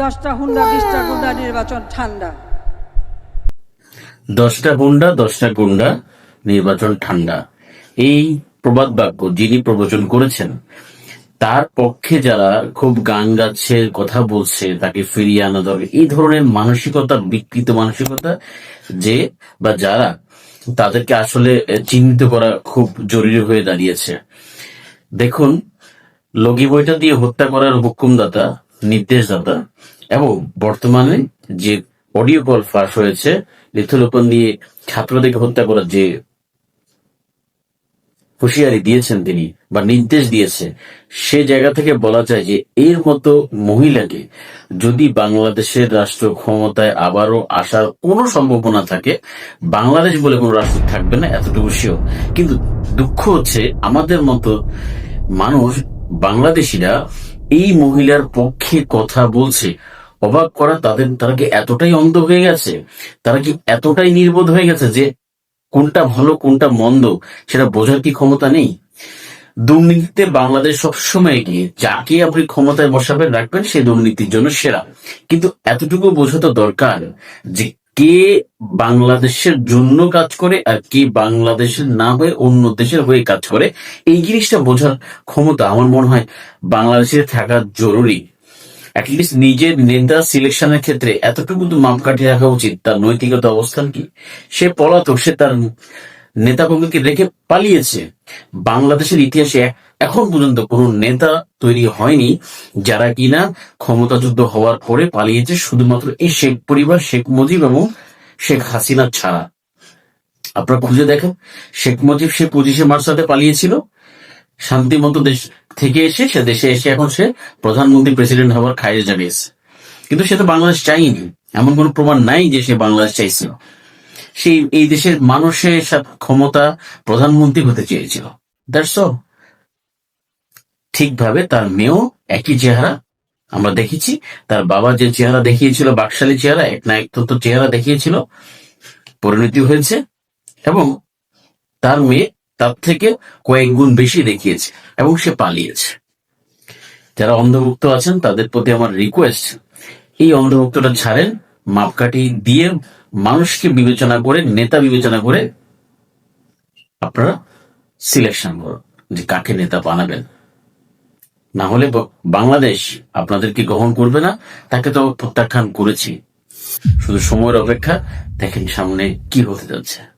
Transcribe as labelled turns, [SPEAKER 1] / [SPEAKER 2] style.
[SPEAKER 1] দশটা হুন্ডা, বিশটা গুন্ডা, নির্বাচন ঠান্ডা।
[SPEAKER 2] দশটা গুন্ডা দশটা গুন্ডা, নির্বাচন ঠান্ডা। এই প্রবাদ বাক্য যিনি প্রবচন করেছেন, তার পক্ষে যারা খুব গান গাচ্ছে, কথা বলছে, তাকে ফিরিয়ে আনা দরকার। এই ধরনের মানসিকতা, বিকৃত মানসিকতা যে বা যারা, তাদেরকে আসলে চিহ্নিত করা খুব জরুরি হয়ে দাঁড়িয়েছে। দেখুন, লগি বইটা দিয়ে হত্যা করার হুকুমদাতা নির্দেশদাতা এবং বর্তমানে যে অডিও কল ফাঁস হয়েছে, লিথুলোপন দিয়ে ছাত্রদেরকে হত্যা করার যে হুঁশিয়ারি দিয়েছেন তিনি বা নির্দেশ দিয়েছে, সে জায়গা থেকে বলা যায় যে এর মতো মহিলাকে যদি বাংলাদেশের রাষ্ট্র ক্ষমতায় আবারও আসার কোনো সম্ভাবনা থাকে, বাংলাদেশ বলে কোনো রাষ্ট্র থাকবে না, এতটুকু শিও কিন্তু দুঃখ হচ্ছে, আমাদের মতো মানুষ, বাংলাদেশিরা এই মহিলার পক্ষে কথা বলছে, অবাক করা তাদের, তারা কি এতটাই অন্ধ হয়ে গেছে? তারা কি এতটাই নির্বোধ হয়ে গেছে যে কোনটা ভালো, কোনটা মন্দ, সেটা বোঝার কি ক্ষমতা নেই? দুর্নীতিতে বাংলাদেশ সবসময় এগিয়ে, যাকে আপনি ক্ষমতায় বসাবেন, রাখবেন সেই দুর্নীতির জন্য সেরা। কিন্তু এতটুকু বোঝা তো দরকার যে কে বাংলাদেশের জন্য কাজ করে আর কে বাংলাদেশের না হয়ে অন্য দেশের হয়ে কাজ করে? এই জিনিসটা বোঝার ক্ষমতা আমার মনে হয় বাংলাদেশে থাকা জরুরি। অ্যাটলিস্ট নিজের নেতা সিলেকশনের ক্ষেত্রে এতটুকু কিন্তু মাপকাঠি রাখা উচিত। তার নৈতিকতা অবস্থান কি? সে পলাতক, সে তার নেতাকর্মীকে রেখে পালিয়েছে। বাংলাদেশের ইতিহাসে এখন পর্যন্ত কোনো নেতা তৈরি হয়নি যারা কিনা ক্ষমতাযুদ্ধ হওয়ার পরে পালিয়েছে শুধুমাত্র এই শেখ পরিবার, শেখ মুজিব এবং শেখ হাসিনা ছাড়া। আপনারা খুঁজে দেখেন, শেখ মুজিব সে পঁচিশে মার্চ রাতে পালিয়েছিল। শান্তিমতো দেশ থেকে এসে সে দেশে এসে এখন সে প্রধানমন্ত্রী, প্রেসিডেন্ট হওয়ার খাইয়ে জানিয়েছে কিন্তু সে তো বাংলাদেশ চাইনি এমন কোনো প্রমাণ নাই যে সে বাংলাদেশ চাইছিল। সেই, এই দেশের মানুষের ক্ষমতা প্রধানমন্ত্রী হতে চেয়েছিল। দ্যাটস অল ঠিকভাবে তার মেয়েও একই চেহারা আমরা দেখেছি। তার বাবা যে চেহারা দেখিয়েছিল, বাকশালী চেহারা, এক না এক তো চেহারা দেখিয়েছিল, পরিণতি হয়েছে এবং তার মেয়ে তার থেকে কয়েক গুণ বেশি দেখিয়েছে এবং সে পালিয়েছে। যারা অন্ধভুক্ত আছেন, তাদের প্রতি আমার রিকোয়েস্ট এই অন্ধভুক্তটা ছাড়েন মাপকাঠি দিয়ে মানুষকে বিবেচনা করে, নেতা বিবেচনা করে আপনারা সিলেকশন করুন যে কাকে নেতা বানাবেন। না হলে বাংলাদেশ আপনাদেরকে গ্রহণ করবে না, তাকে তো প্রত্যাখ্যান করেছি। শুধু সময়ের অপেক্ষা, দেখেন সামনে কি হতে যাচ্ছে।